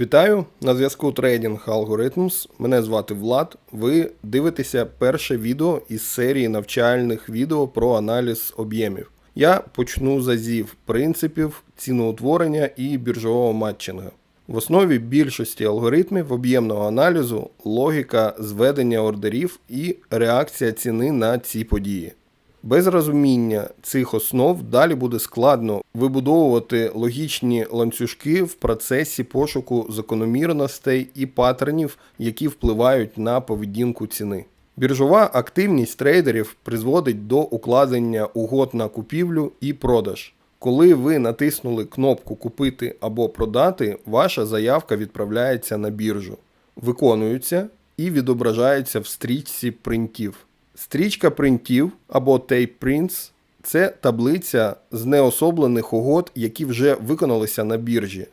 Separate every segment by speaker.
Speaker 1: Вітаю на зв'язку Trading Algorithms. Мене звати Влад. Ви дивитеся перше відео із серії навчальних відео про аналіз об'ємів. Я почну з азів принципів ціноутворення і біржового матчинга. В основі більшості алгоритмів об'ємного аналізу логіка зведення ордерів і реакція ціни на ці події. Без розуміння цих основ далі буде складно вибудовувати логічні ланцюжки в процесі пошуку закономірностей і паттернів, які впливають на поведінку ціни. Біржова активність трейдерів призводить до укладення угод на купівлю і продаж. Коли ви натиснули кнопку Купити або продати, ваша заявка відправляється на біржу, виконується і відображається в стрічці принтів. Стрічка принтів або Tape Prints – це таблиця з неособлених угод, які вже виконалися на біржі.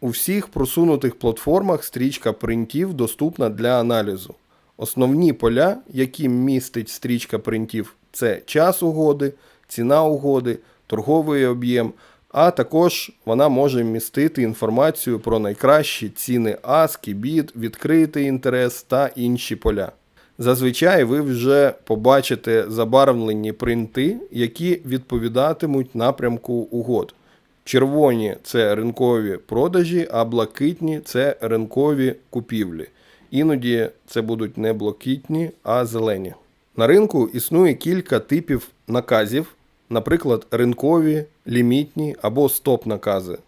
Speaker 1: У всіх просунутих платформах стрічка принтів доступна для аналізу. Основні поля, які містить стрічка принтів, це час угоди, ціна угоди, торговий об'єм, а також вона може містити інформацію про найкращі ціни ASCII, BID, відкритий інтерес та інші поля. Зазвичай ви вже побачите забарвлені принти, які відповідатимуть напрямку угод. Червоні це ринкові продажі, а блакитні це ринкові купівлі. Іноді це будуть не блакитні, а зелені. На ринку існує кілька типів наказів, наприклад, ринкові, лімітні або стоп-накази.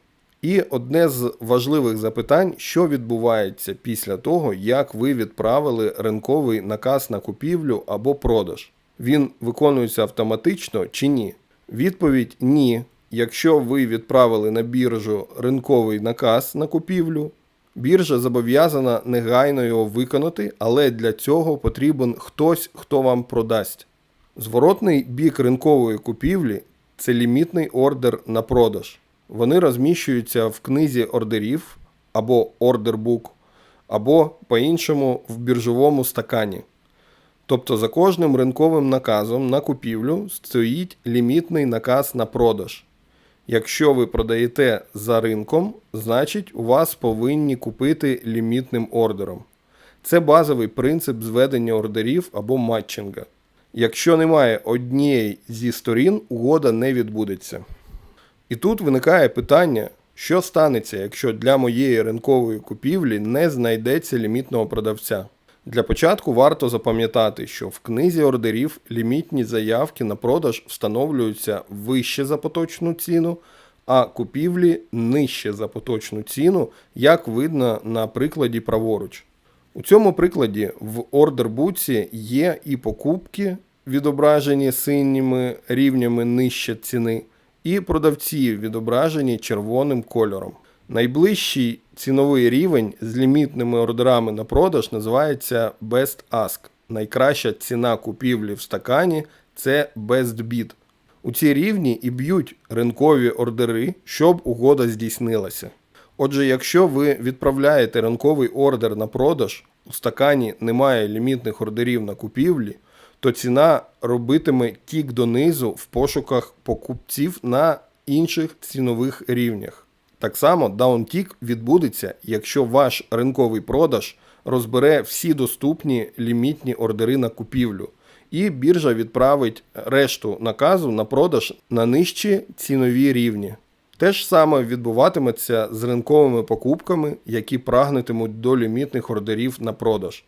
Speaker 1: І одне з важливих запитань, що відбувається після того, як ви відправили ринковий наказ на купівлю або продаж. Він виконується автоматично чи ні? Відповідь ні. Якщо ви відправили на біржу ринковий наказ на купівлю, біржа зобов'язана негайно його виконати, але для цього потрібен хтось, хто вам продасть. Зворотний бік ринкової купівлі це лімітний ордер на продаж. Вони розміщуються в книзі ордерів або ордербук, або по-іншому в біржовому стакані. Тобто за кожним ринковим наказом на купівлю стоїть лімітний наказ на продаж. Якщо ви продаєте за ринком, значить у вас повинні купити лімітним ордером. Це базовий принцип зведення ордерів або матчинга. Якщо немає однієї зі сторін, угода не відбудеться. І тут виникає питання, що станеться, якщо для моєї ринкової купівлі не знайдеться лімітного продавця. Для початку варто запам'ятати, що в книзі ордерів лімітні заявки на продаж встановлюються вище за поточну ціну, а купівлі нижче за поточну ціну, як видно на прикладі праворуч. У цьому прикладі в ордербуці є і покупки, відображені синіми рівнями нижче ціни, і продавці відображені червоним кольором. Найближчий ціновий рівень з лімітними ордерами на продаж називається Best Ask. Найкраща ціна купівлі в стакані це Best Bid. У ці рівні і б'ють ринкові ордери, щоб угода здійснилася. Отже, якщо ви відправляєте ринковий ордер на продаж, у стакані немає лімітних ордерів на купівлі, то ціна робитиме тік донизу в пошуках покупців на інших цінових рівнях. Так само даунтік відбудеться, якщо ваш ринковий продаж розбере всі доступні лімітні ордери на купівлю, і біржа відправить решту наказу на продаж на нижчі цінові рівні. Те ж саме відбуватиметься з ринковими покупками, які прагнутимуть до лімітних ордерів на продаж.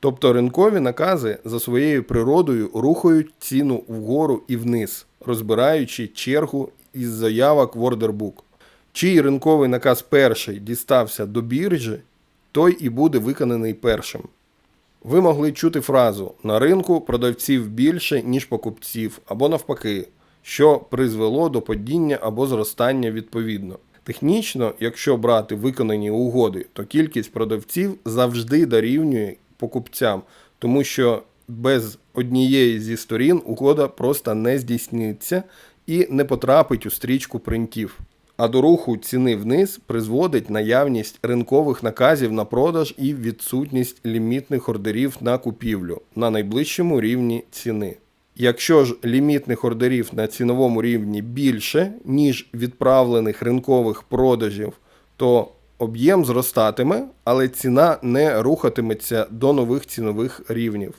Speaker 1: Тобто ринкові накази за своєю природою рухають ціну вгору і вниз, розбираючи чергу із заявок в ордербук. Чий ринковий наказ перший дістався до біржі, той і буде виконаний першим. Ви могли чути фразу на ринку продавців більше, ніж покупців, або навпаки, що призвело до падіння або зростання відповідно. Технічно, якщо брати виконані угоди, то кількість продавців завжди дорівнює покупцям, тому що без однієї зі сторін угода просто не здійсниться і не потрапить у стрічку принтів. А до руху ціни вниз призводить наявність ринкових наказів на продаж і відсутність лімітних ордерів на купівлю на найближчому рівні ціни. Якщо ж лімітних ордерів на ціновому рівні більше, ніж відправлених ринкових продажів, то об'єм зростатиме, але ціна не рухатиметься до нових цінових рівнів.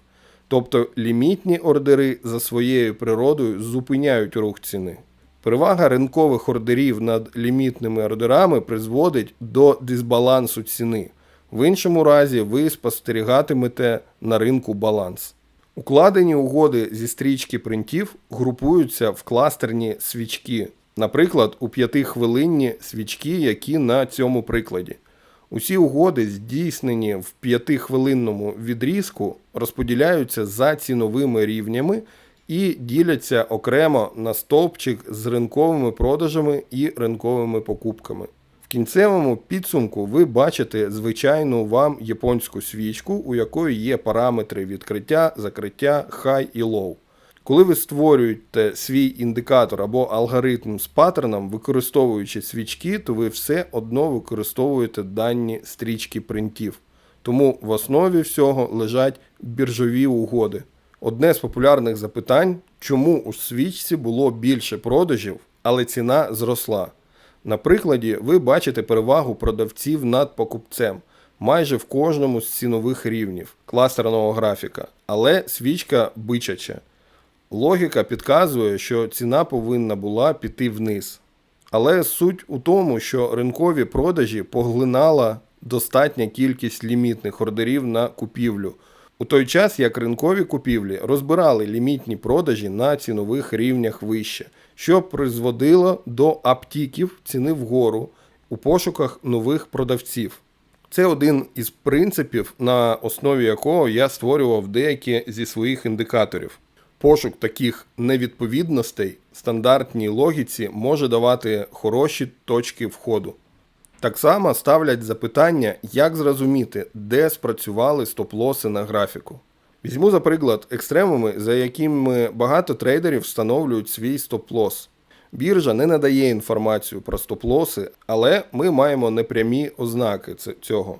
Speaker 1: Тобто лімітні ордери за своєю природою зупиняють рух ціни. Перевага ринкових ордерів над лімітними ордерами призводить до дисбалансу ціни. В іншому разі ви спостерігатимете на ринку баланс. Укладені угоди зі стрічки принтів групуються в кластерні свічки, наприклад, у п'ятихвилинні свічки, які на цьому прикладі. Усі угоди, здійснені в п'ятихвилинному відрізку, розподіляються за ціновими рівнями і діляться окремо на стовпчик з ринковими продажами і ринковими покупками. В кінцевому підсумку ви бачите звичайну вам японську свічку, у якої є параметри відкриття, закриття, хай і лоу. Коли ви створюєте свій індикатор або алгоритм з паттерном, використовуючи свічки, то ви все одно використовуєте дані стрічки принтів. Тому в основі всього лежать біржові угоди. Одне з популярних запитань, чому у свічці було більше продажів, але ціна зросла. На прикладі ви бачите перевагу продавців над покупцем майже в кожному з цінових рівнів кластерного графіка, але свічка бичача. Логіка підказує, що ціна повинна була піти вниз. Але суть у тому, що ринкові продажі поглинала достатня кількість лімітних ордерів на купівлю, у той час як ринкові купівлі розбирали лімітні продажі на цінових рівнях вище, що призводило до аптіків ціни вгору у пошуках нових продавців. Це один із принципів, на основі якого я створював деякі зі своїх індикаторів. Пошук таких невідповідностей стандартній логіці може давати хороші точки входу. Так само ставлять запитання, як зрозуміти, де спрацювали стоп-лоси на графіку. Візьму, за приклад, екстремуми, за якими багато трейдерів встановлюють свій стоп-лос. Біржа не надає інформацію про стоп-лоси, але ми маємо непрямі ознаки цього.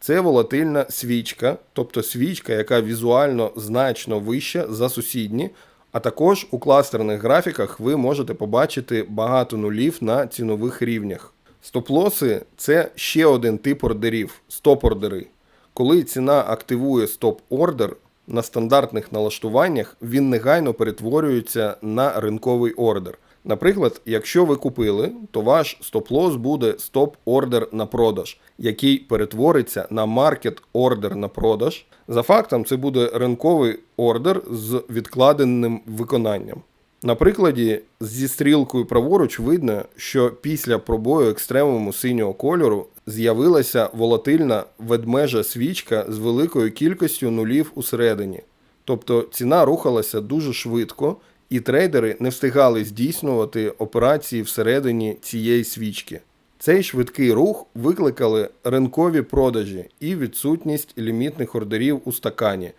Speaker 1: Це волатильна свічка, тобто свічка, яка візуально значно вища за сусідні, а також у кластерних графіках ви можете побачити багато нулів на цінових рівнях. Стоп-лоси це ще один тип ордерів стоп-ордери. Коли ціна активує стоп-ордер на стандартних налаштуваннях, він негайно перетворюється на ринковий ордер. Наприклад, якщо ви купили, то ваш стоп-лос буде стоп-ордер на продаж, який перетвориться на маркет-ордер на продаж. За фактом, це буде ринковий ордер з відкладеним виконанням. На прикладі зі стрілкою праворуч видно, що після пробою екстремуму синього кольору з'явилася волатильна ведмежа свічка з великою кількістю нулів усередині. Тобто ціна рухалася дуже швидко, і трейдери не встигали здійснювати операції всередині цієї свічки. Цей швидкий рух викликали ринкові продажі і відсутність лімітних ордерів у стакані,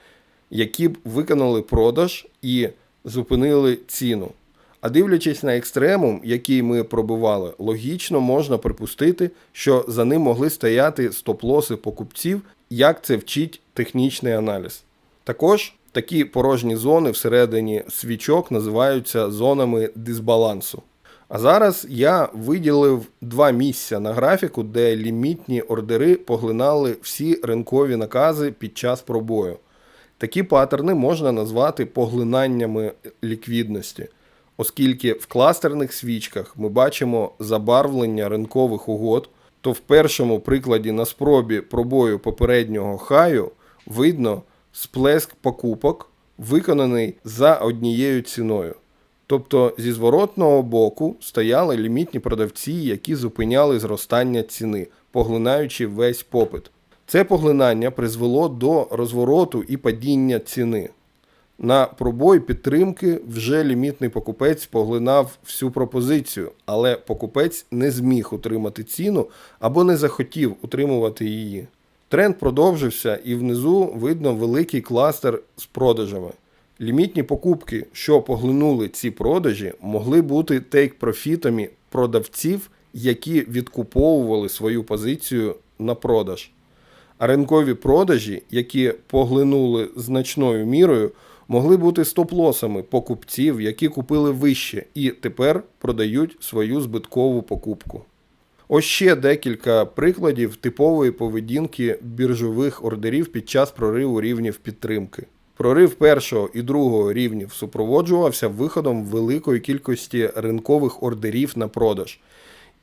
Speaker 1: які б виконали продаж і зупинили ціну. А дивлячись на екстремум, який ми пробивали, логічно можна припустити, що за ним могли стояти стоп-лоси покупців, як це вчить технічний аналіз. Також такі порожні зони всередині свічок називаються зонами дисбалансу. А зараз я виділив два місця на графіку, де лімітні ордери поглинали всі ринкові накази під час пробою. Такі паттерни можна назвати поглинаннями ліквідності, оскільки в кластерних свічках ми бачимо забарвлення ринкових угод, то в першому прикладі на спробі пробою попереднього хаю видно сплеск покупок, виконаний за однією ціною. Тобто зі зворотного боку стояли лімітні продавці, які зупиняли зростання ціни, поглинаючи весь попит. Це поглинання призвело до розвороту і падіння ціни. На пробой підтримки вже лімітний покупець поглинав всю пропозицію, але покупець не зміг утримати ціну або не захотів утримувати її. Тренд продовжився і внизу видно великий кластер з продажами. Лімітні покупки, що поглинули ці продажі, могли бути тейк-профітами продавців, які відкуповували свою позицію на продаж. А ринкові продажі, які поглинули значною мірою, могли бути стоп-лосами покупців, які купили вище і тепер продають свою збиткову покупку. Ось ще декілька прикладів типової поведінки біржових ордерів під час прориву рівнів підтримки. Прорив першого і другого рівнів супроводжувався виходом великої кількості ринкових ордерів на продаж.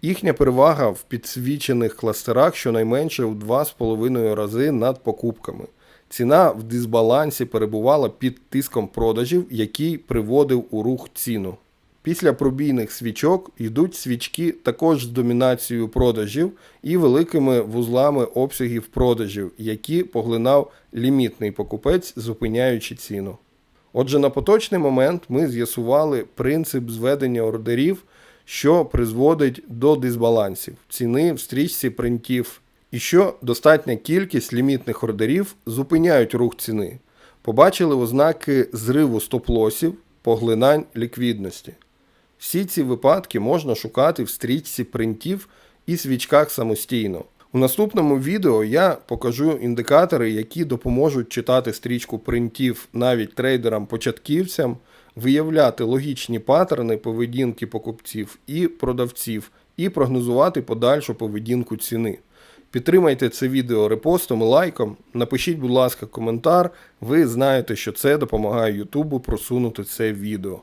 Speaker 1: Їхня перевага в підсвічених кластерах щонайменше у 2,5 рази над покупками. Ціна в дисбалансі перебувала під тиском продажів, який приводив у рух ціну. Після пробійних свічок йдуть свічки також з домінацією продажів і великими вузлами обсягів продажів, які поглинав лімітний покупець, зупиняючи ціну. Отже, на поточний момент ми з'ясували принцип зведення ордерів, що призводить до дисбалансів ціни в стрічці принтів, і що достатня кількість лімітних ордерів зупиняють рух ціни. Побачили ознаки зриву стоп-лосів, поглинань ліквідності. Всі ці випадки можна шукати в стрічці принтів і свічках самостійно. У наступному відео я покажу індикатори, які допоможуть читати стрічку принтів навіть трейдерам-початківцям, виявляти логічні паттерни поведінки покупців і продавців, і прогнозувати подальшу поведінку ціни. Підтримайте це відео репостом лайком. Напишіть, будь ласка, коментар. Ви знаєте, що це допомагає Ютубу просунути це відео.